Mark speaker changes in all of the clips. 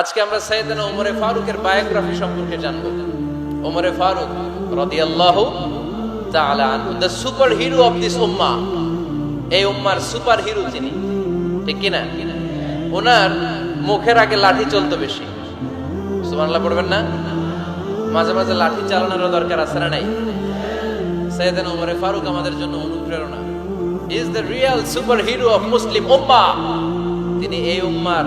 Speaker 1: আজকে আমরা সৈয়দনা ওমরে ফারুকের বায়োগ্রাফি সম্পর্কে জানব। ওমরে ফারুক রাদিয়াল্লাহু তাআলা the super hero of this উম্মা এই উম্মার সুপার হিরো তিনি ঠিক কি না ওনার মুখের আগে লাঠি চলতো বেশি। সুবহানাল্লাহ, পড়বেন না? মাঝে মাঝে লাঠি চালানোরও দরকার আছে না নাই? সৈয়দনা ওমরে ফারুক আমাদের জন্য অনুপ্রেরণা। Is the real super hero of Muslim উম্মা তিনি এই উম্মার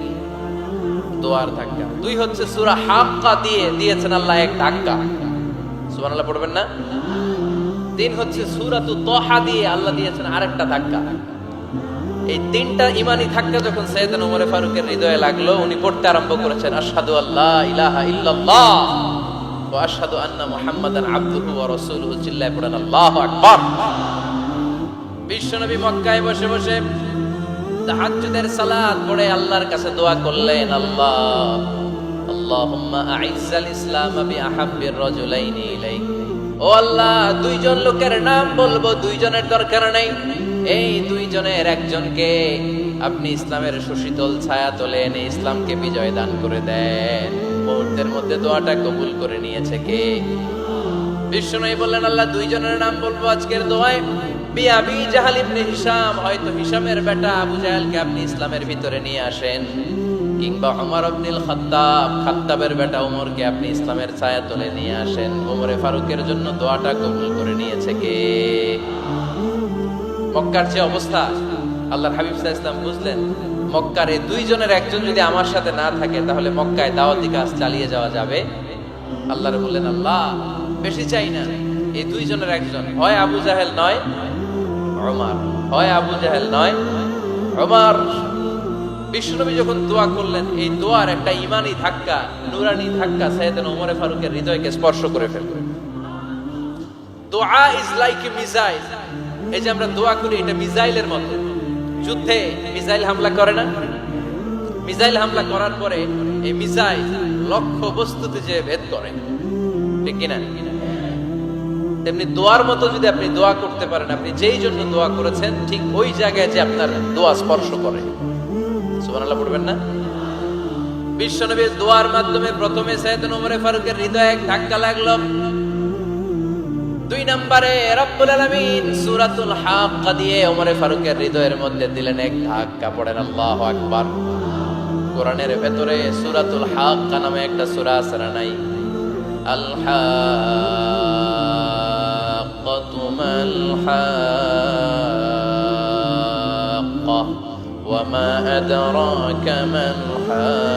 Speaker 1: দোয়ার ধাক্কা। দুই হচ্ছে সুরা হাক্কা দিয়ে দিয়েছেন আল্লাহ এক ধাক্কা। সুবহানাল্লাহ পড়বেন না? তিন হচ্ছে সূরাতু তহা দিয়ে আল্লাহ দিয়েছেন আরেকটা ধাক্কা। এই তিনটা ইমানি ধাক্কা যখন সৈয়দনা ওমর ফারুকের হৃদয়ে লাগল, উনি পড়তে আরম্ভ করেছেন, আশহাদু আল্লাহ ইলাহা ইল্লাল্লাহ ওয়া আশহাদু আন্না মুহাম্মাদান আবদুহু ওয়া রাসূলুহু চিল্লায় পড়েন, আল্লাহু আকবার। বিশ্বনবী মক্কায় বসে বসে তাহাজ্জুদের সালাত পড়ে আল্লাহর কাছে দোয়া করলেন, আল্লাহ, আল্লাহুম্মা আইজ্জাল ইসলাম বিআহাব্বির রাজুলাইনি ইলাইক। ও আল্লাহ, দুইজন লোকের নাম বলব, দুইজনের দরকার নেই। এই দুইজনের একজনকে আপনি ইসলামের সুশীতল ছায়া তোলে এনে ইসলামকে বিজয় দান করে দেন। মুহূর্তের মধ্যে দোয়াটা কবুল করে নিয়েছে কে? বিষ্ণু বললেন, আল্লাহ, দুইজনের নাম বলব আজকের দোয়ায়। বিয়াবি জাহাল ইবনে হয়তো বেটা আবু জাহালকে আপনি ইসলামের ভিতরে নিয়ে আসেন। কিংবা ওমর আব্দুল বেটা ওমরকে আপনি ইসলামের ছায়া তুলে নিয়ে আসেন। ওমরে ফারুকের জন্য দোয়াটা কবুল করে নিয়েছে কে? মক্কার যে অবস্থা, আল্লাহর হাবিব ইসলাম বুঝলেন, মক্কার এই দুইজনের একজন যদি আমার সাথে না থাকে, তাহলে মক্কায় দাওয়াতি কাজ চালিয়ে যাওয়া যাবে। আল্লাহর বললেন, আল্লাহ, বেশি চাই না। এই দুইজনের একজন, হয় আবু জাহেল নয় ওমর হয় আবু জাহেল নয়। ওমর বিষ্ণুনবী যখন দোয়া করলেন, এই দোয়ার একটা ইমানি ধাক্কা, নুরানি ধাক্কা সাইয়েদনা ওমরে ফারুকের হৃদয়কে স্পর্শ করে ফেলবে দোয়া ইজ লাইক এ মিসাইল এই যে আমরা দোয়া করি, এটা মিসাইলের মতো। যুদ্ধে মিসাইল হামলা করে না? মিসাইল হামলা করার পরে এই মিসাইল লক্ষ্য বস্তুতে যে ভেদ করে। ঠিক কিনা? তেমনি দোয়ার মতো যদি আপনি দোয়া করতে পারেন, আপনি যেই জন্য দোয়া করেছেন, ঠিক ওই জায়গায় যে আপনার দোয়া স্পর্শ করে। পড়বেন না? দোয়ার মাধ্যমে প্রথমে ওমর ফারুকের হৃদয়ে ধাক্কা লাগল। দুই নম্বরে, রব্বুল আলামিন সূরাতুল হাক্কা দিয়ে ওমর ফারুকের হৃদয়ের মধ্যে দিলেন এক ধাক্কা, পড়েন আল্লাহু আকবার। কোরআনের ভেতরে সূরাতুল হাক্কা নামে একটা সূরা আছে না নাই? আল ওয়া মা আদরাকা মাল হাক্কা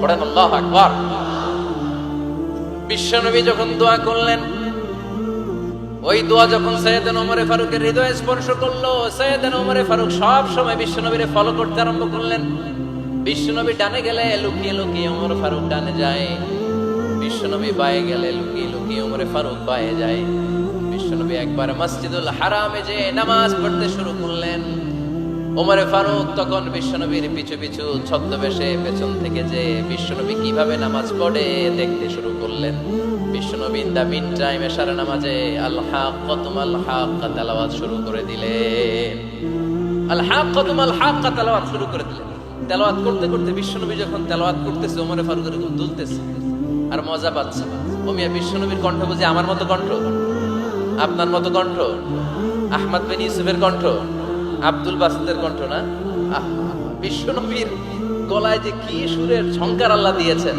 Speaker 1: পড়েন, আল্লাহু আকবার। বিশ্বনবী যখন দোয়া করলেন, ওই দোয়া যখন সৈয়দান ওমরে ফারুকের হৃদয়ে স্পর্শ করল, সৈয়দান ওমরে ফারুক সব সময় বিশ্বনবীরে ফলো করতে আরম্ভ করলেন। বিশ্বনবী ডানে গেলে লুকিয়ে লুকিয়ে ওমর ফারুক ডানে যায়। বিশ্বনবী বায়ে গেলে লুকিয়ে লুকিয়ে ওমরে ফারুক বায়ে যায়। বিশ্বনবী একবার মসজিদুল হারামে যে নামাজ পড়তে শুরু করলেন। ওমরে ফারুক তখন বিশ্বনবীর পিছু পিছু ছদ্মবেশে পেছন থেকে যে বিশ্বনবী কীভাবে নামাজ পড়ে দেখতে শুরু করলেন। দা নামাজে আল হাক্কাতুম আল হাক্কা তেলাওয়াত শুরু করে দিলেন। আল হাক্কাতুম আল হাক্কা তেলাওয়াত শুরু করে দিলেন। তেলাওয়াত করতে করতে বিশ্বনবী যখন তেলাওয়াত করতেছে, ওমরে ফারুক এরকম দুলতেছে। আর মজা পাচ্ছে। ও মিয়া, বিশ্বনবীর কণ্ঠ বুঝি আমার মতো কণ্ঠ? আপনার মতো কণ্ঠ? আহমদ বিন ইউসুফের কণ্ঠ? আব্দুল বাসিদের কণ্ঠ না? বিশ্বনবীর গলায় যে কি সুরের ঝংকার আল্লাহ দিয়েছেন,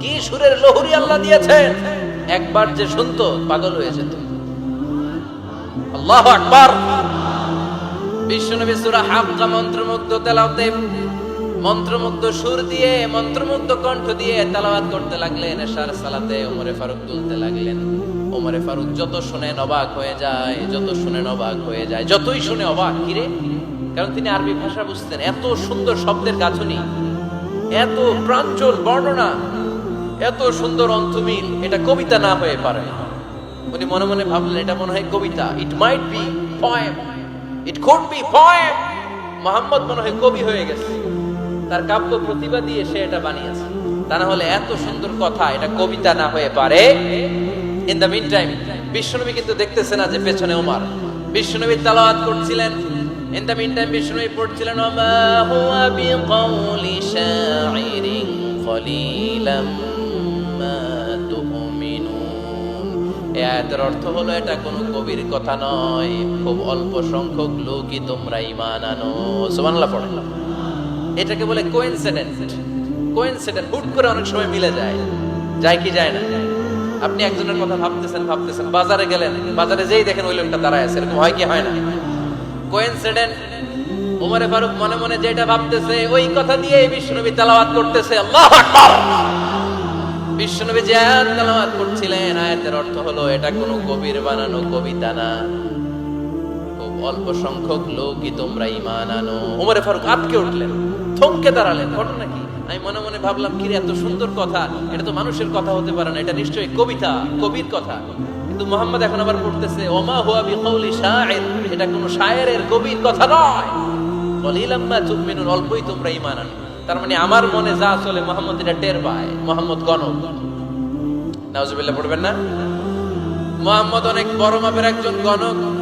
Speaker 1: কি সুরের লহরি আল্লাহ দিয়েছেন, একবার যে শুনতো, পাগল হয়ে যেত। আল্লাহ আকবার। বিশ্বনবী সূরা হাক্কা মন্ত্রমুগ্ধ তেলাওয়াতে মন্ত্রমুগ্ধ সুর দিয়ে, মন্ত্রমুগ্ধ কণ্ঠ দিয়ে তালাবাদ করতে লাগলেন, এশার সালাতে ওমরে ফারুক তুলতে লাগলেন। ওমরে ফারুক যত শুনে অবাক হয়ে যায়, যত শুনে অবাক হয়ে যায়, যতই শুনে অবাক কিরে কারণ তিনি আরবি ভাষা বুঝতেন। এত সুন্দর শব্দের গাঁথনি, এত প্রাঞ্চল বর্ণনা, এত সুন্দর অন্তমিল এটা কবিতা না হয়ে পারে। উনি মনে মনে ভাবলেন, এটা মনে হয় কবিতা। It might be poem it could be poem Mohammad মনে হয় কবি হয়ে গেছে। তার কাব্য প্রতিভা দিয়ে সে এটা বানিয়েছে। তা না হলে এত সুন্দর কথা, এটা কবিতা না হয়ে পারে। ইন দ্য মিন টাইম বিশ্বনবী কিন্তু দেখতেছে না যে পেছনে ওমার বিশ্বনবী তালাওয়াত করছিলেন। ইন দ্য মিন টাইম বিশ্বনবী পড়ছিলেন, ওমা হুয়া অর্থ হলো, এটা কোনো কবির কথা নয়। খুব অল্প সংখ্যক লোকই তোমরা ইমান আনো। সুবহানাল্লাহ, পড়েন। এটাকে বলে কোইনসিডেন্ট কোইনসিডেন্ট হুট করে অনেক সময় মিলে যায়। যায় কি যায় না? আপনি একজনের কথা ভাবতেছেন ভাবতেছেন, বাজারে গেলেন, বাজারে যেই দেখেন ওই লোকটা দাঁড়ায় আছে, এরকম হয় কি হয় না? কোইনসিডেন্ট উমরে ফারুক মনে মনে যেটা ভাবতেছে, ওই কথা দিয়ে বিষ্ণুনবী তেলাওয়াত করতেছে। আল্লাহু আকবার! যে আয়াত করছিলেন। আয়াতের অর্থ হলো, এটা কোনো কবির বানানো কবিতা না। অল্প সংখ্যক লোকই তোমরা ইমান আনো। উমরে ফারুক আটকে উঠলেন, থমকে দাঁড়ালেন। ঘটনা কি? আমি মনে মনে ভাবলাম কি এত সুন্দর কথা। এটা তো মানুষের কথা হতে পারে না। এটা নিশ্চয়ই কবিতা, কবির কথা। কিন্তু মোহাম্মদ এখন আবার পড়তেছে, ওমা হুয়া বিকৌলি শায়ের এটা কোনো শায়েরের কবির কথা নয়। কলিলাম মা তুমিনুন, অল্পই তোমরা ইমান আনো। তার মানে আমার মনে যা চলে, মোহাম্মদ এটা টের পায়। মোহাম্মদ গণক। নাউজুবিল্লাহ, পড়বেন না? মোহাম্মদ অনেক বড় মাপের একজন গণক।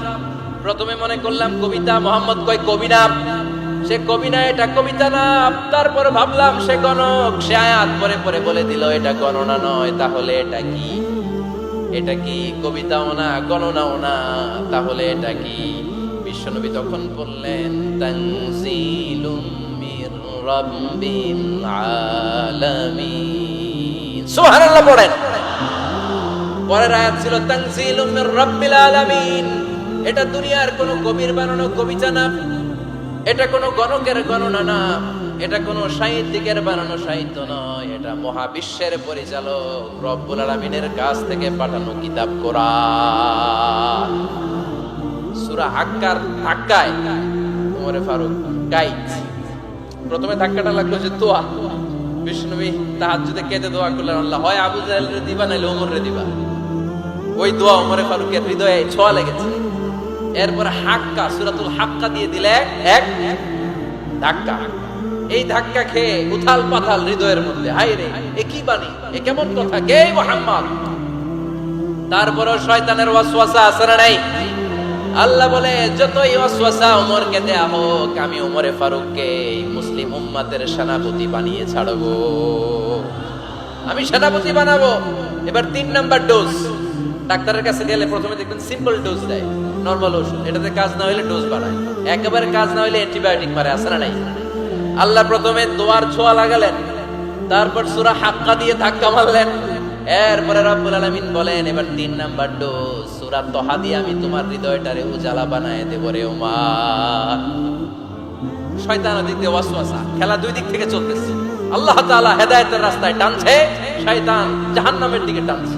Speaker 1: প্রথমে মনে করলাম কবিতা মোহাম্মদ কয় কবি না সে কবি না এটা কবিতা না, তারপরে ভাবলাম সে গণক। সে আয়াত পরে পরে বলে দিল, এটা গণনা নয়, তাহলে এটা কি? এটা কি কবিতাও না, গণনাও না, তাহলে এটা কি? বিশ্বনবী তখন বললেন, তানজিলুম মির রাব্বিল আলামিন। সুবহানাল্লাহ পড়েন। পরের আয়াত ছিল, তানজিলুম মির রাব্বিল আলামিন। এটা দুনিয়ার কোনো কবির বানানো কবিতা না এটা কোনো গণকের গণনা না, এটা কোনো সাহিত্যিকের বানানো সাহিত্য নয়, এটা মহাবিশ্বের পরিচালক রব্বুল আলামিনের কাছ থেকে পাঠানো কিতাব কোরআন। সূরা হাক্কার ধাক্কায় ওমরে ফারুক গাইড প্রথমে ধাক্কাটা লাগল যে দোয়া। বিষ্ণুবী তাহাজ্জুদে কেঁদে দোয়া করলেন, আল্লাহ, হয় আবু জাহেলের দিবা নাইলে ওমরের দিবা। ওই দোয়া ওমরে ফারুকের হৃদয়ে ছোঁয়া লেগেছে। এরপরে হাক্কা, সুরাতুল হাক্কা দিয়ে দিলে এক ধাক্কা। এই ধাক্কা খেয়ে উথাল পাথাল হৃদয়ের মধ্যে হাই রে, এ কি বাণী, এ কেমন কথা, কে মোহাম্মদ? তারপরেও শয়তানের ওয়াসওয়াসা আছে না নাই? আল্লাহ বলে, যতই ওয়াসওয়াসা ওমরকে দেয়া হোক, আমি ওমরে ফারুককে মুসলিম উম্মাতের সেনাপতি বানিয়ে ছাড়বো। আমি সেনাপতি বানাবো। এবার তিন নাম্বার ডোজ ডাক্তারের কাছে গেলে প্রথমে দেখবেন সিম্পল ডোজ দেয় নর্মাল ওষুধ। এটাতে কাজ না হইলে ডোজ বাড়ায়। একেবারে কাজ না হইলে অ্যান্টিবায়োটিক মারে আসে না নাই? আল্লাহ প্রথমে দোয়ার ছোঁয়া লাগালেন, তারপর সুরা হাক্কা দিয়ে ধাক্কা মারলেন। এরপরে রব্বুল আলামিন বলেন, এবার তিন নাম্বার ডোজ সুরা তহা দিয়ে আমি তোমার হৃদয়টারে উজালা বানায় দেব রে ওমা শয়তান দিক দিয়ে ওয়াসওয়াসা, খেলা দুই দিক থেকে চলতেছে। আল্লাহ তাআলা হেদায়েতের রাস্তায় টানছে, শয়তান জাহান্নামের দিকে টানছে।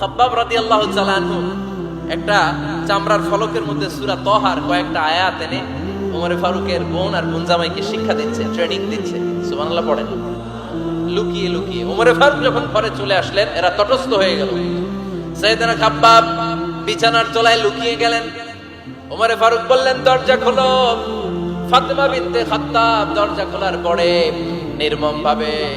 Speaker 1: খাব্বাব রাদিয়াল্লাহু তাআলা আনহু একটা চামড়ার ফলকের মধ্যে সূরা তহার কয়েকটা আয়াত এনে ওমরে ফারুকের বোন আর বোনজামাইকে শিক্ষা দিচ্ছে ট্রেনিং দিচ্ছে। সুবহানাল্লাহ পড়েন। লুকিয়ে লুকিয়ে ওমরে ফারুক যখন ঘরে চলে আসলেন, এরা তটস্থ হয়ে গেল। সাইয়েদনা খাব্বাব বিছানার তলায় লুকিয়ে গেলেন। ওমরে ফারুক বললেন, দরজা খোলো। ফাতেমা বিনতে খাত্তাব দরজা খোলার পরে নির্মম ভাবে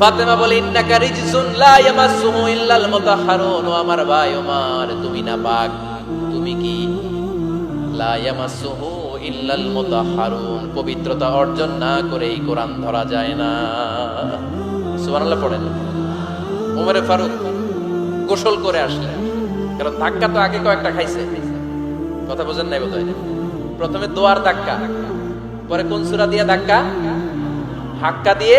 Speaker 1: ফাতেমা বলে, ইন্নাকা রিজসুন লা ইয়ামাসসুহু ইল্লাল মুতাহহারুন। ও আমার ভাই ওমর, তুমি না পাক, তুমি কি? লা ইয়ামাসসুহু ইল্লাল মুতাহহারুন। পবিত্রতা অর্জন না করে এই কোরআন ধরা যায় না। সুবহানাল্লাহ পড়েন। ওমরে ফারুক গোসল করে আসলেন। কারণ ধাক্কা তো আগে কয়েকটা খাইছে। কথা বোঝেন নাই বোধহয়। প্রথমে দোয়ার ধাক্কা, পরে কোন সূরা দিয়ে ধাক্কা? হাক্কা দিয়ে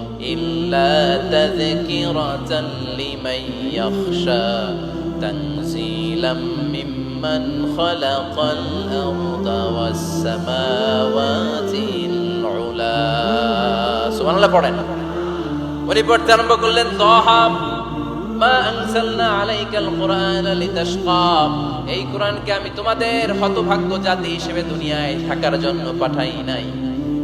Speaker 1: ইল্লা তাযকিরাতান লিমান ইয়াখশা তানজিলাম মিম্মান খালাকাল আরদা ওয়াস সামাওয়াতিল উলা সুবহানাল্লাহ পড়েন। উনি পড়তে আরম্ভ করলেন, তহা মা আনসালনা আলাইকাল কুরআন লিতাশকা। এই কোরআনকে আমি তোমাদের হতভাগ্য জাতি হিসেবে দুনিয়ায় থাকার জন্য পাঠাই নাই।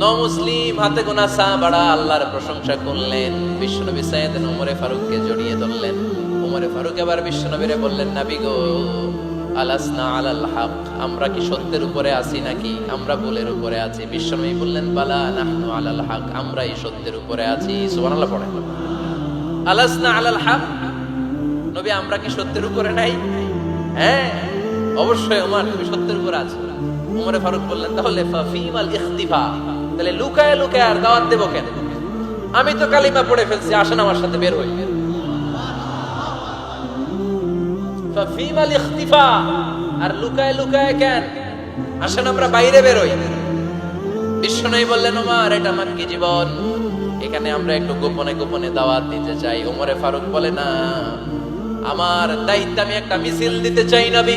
Speaker 1: ন মুসলিম হাতে গোনা সাহাবাড়া আল্লাহর প্রশংসা করলেন। বিশ্বনবী সাইয়েদ ওমরে ফারুককে জড়িয়ে ধরলেন। ওমরে ফারুক এবার বিশ্বনবীরে বললেন, নাবি গো, আলাসনা আলাল হক, আমরা কি সত্যের উপরে আছি নাকি? আমরা ভুলের উপরে আছি। বিশ্বনবী বললেন, বালা নাহনু আলাল হক, আমরাই সত্যের উপরে আছি। সুবহানাল্লাহ পড়েন। আলাসনা আলাল হক, নবী, আমরা কি সত্যের উপরে নাই? হ্যাঁ অবশ্যই ওমর তুমি সত্যের উপরে আছো। ওমরে ফারুক বললেন, তাহলে ফাফিমাল ইখতিফা। তাহলে লুকায় লুকায় আর দাওয়াত দেবো কেন? আমি তো কালিমা পড়ে ফেলছি, আসেন আমার সাথে বের হই। আর লুকায় লুকায় কেন? আসেন আমরা বাইরে বেরোই বিষ্ণু বললেন, ওমার, এটা আমার কি জীবন? এখানে আমরা একটু গোপনে গোপনে দাওয়াত দিতে চাই। ওমরে ফারুক বলে, না, আমার দায়িত্ব আমি একটা মিছিল দিতে চাই নবী।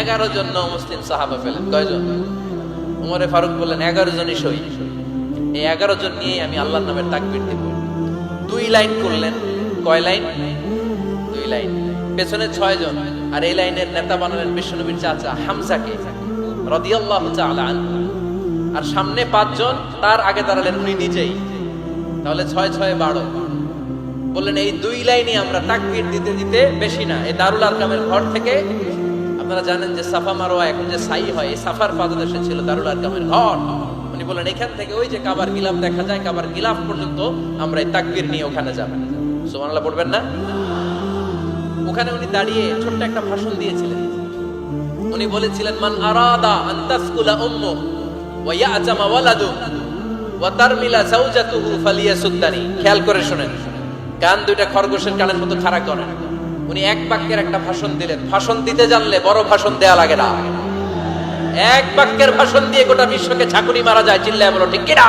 Speaker 1: এগারো জন মুসলিম সাহাবা পেলেন। কয়জন? উমরে ফারুক বললেন, এগারো জনই সই এই এগারো জন নিয়ে আমি আল্লাহর নামের তাকবির দিব। দুই লাইন করলেন। কয় লাইন? দুই লাইন। পেছনে ছয় জন। আর এই লাইনের নেতা বানালেন বিশ্বনবীর চাচা হামজাকে, রদিয়াল্লাহু আনহু। আর সামনে পাঁচজন, তার আগে দাঁড়ালেন উনি নিজেই। তাহলে ছয় ছয়, বারো। বললেন, এই দুই লাইনে আমরা তাকবীর দিতে দিতে বেশি না। এই দারুল আরকামের ঘর থেকে আপনারা জানেন যে সাফা মারোয়া এখন যে সাই হয়, এই সাফার পাদদেশে ছিল দারুল আরকামের ঘর। উনি বললেন, এখান থেকে ওই যে কাবার গিলাফ দেখা যায়, কাবার গিলাফ পর্যন্ত আমরা এই তাকবীর নিয়ে ওখানে যাবেন সুবহানাল্লাহ পড়বেন না? ওখানে উনি দাঁড়িয়ে ছোট্ট একটা ভাষণ দিয়েছিলেন। উনি বলেছিলেন, মান আরাদা আন তাসকুলা উম্মু ওয়া ইয়াজামা ওয়ালাদু ওয়া তারমিলা যাওজাতুহু ফালিয়াসুদ্দানি। খেয়াল করে শুনেন, কান দুইটা খরগোশের কানের মতো খাড়া করেন। উনি এক বাক্যের একটা ভাষণ দিলেন। ভাষণ দিতে জানলে বড় ভাষণ দেয়া লাগে না। এক বাক্যের ভাষণ দিয়ে গোটা বিশ্বকে ঝাঁকুনি মারা যায়, চিল্লায় বলো, ঠিক কিনা?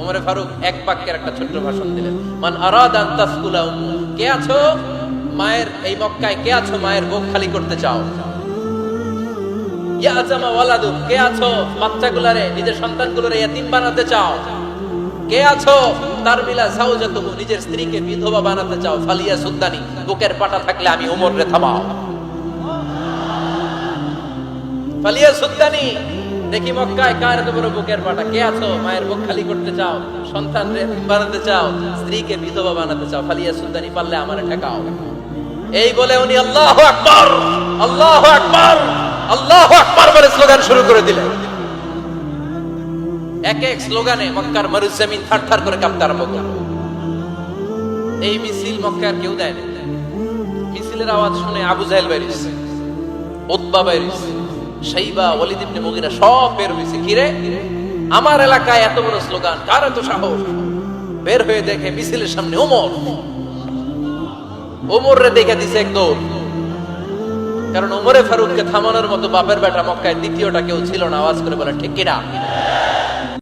Speaker 1: উমরে ফারুক এক বাক্যের একটা ছোট্ট ভাষণ দিলেন। মান আরাদান তাসকুলা কে আছো? মায়ের এই মক্কায় কে আছো? মায়ের বুক খালি করতে চাও। ইয়া আজামা ওয়ালাদু, কে আছো? বাচ্চাগুলারে, নিজের সন্তানগুলোরে ইয়াতিম বানাতে চাও। কে আছো? তার মিলা সাউজাতুহু নিজের স্ত্রীকে বিধবা বানাতে চাও, ফালিয়া সুদ্দানি, বুকের পাটা থাকলে আমি ওমর রে থামাও। ফালিয়া সুদ্দানি, দেখি মক্কায় কার এত বুকের পাটা? কে আছো? মায়ের বুক খালি করতে চাও? সন্তান রে বানাতে চাও? স্ত্রীকে বিধবা বানাতে চাও? ফালিয়া সুদ্দানি পারলে আমারে ঠেকাও। এই বলে উনি আল্লাহু আকবার আল্লাহু আকবার আল্লাহু আকবার বলে স্লোগান শুরু করে দিলেন। এক এক স্লোগানে মক্কার মরুজমিন থার থার করে কাঁপতে আরম্ভ করল। এই মিছিল মক্কার কেউ দেয় মিছিলের আওয়াজ শুনে আবু জাহেল বাইরিস উতবা বাইরিস শাইবা, ওয়ালিদ ইবনে মুগিরা সব বের হয়েছে। কিরে? আমার এলাকায় এত বড় স্লোগান, কার এত সাহস? বের হয়ে দেখে মিছিলের সামনে ওমর। ওমর রে দেখে দিছে এক দৌড়। কারণ ওমরে ফারুককে থামানোর মতো বাপের বেটা মক্কায় দ্বিতীয়টা কেউ ছিল না, আওয়াজ করে বলে, ঠিক কিনা?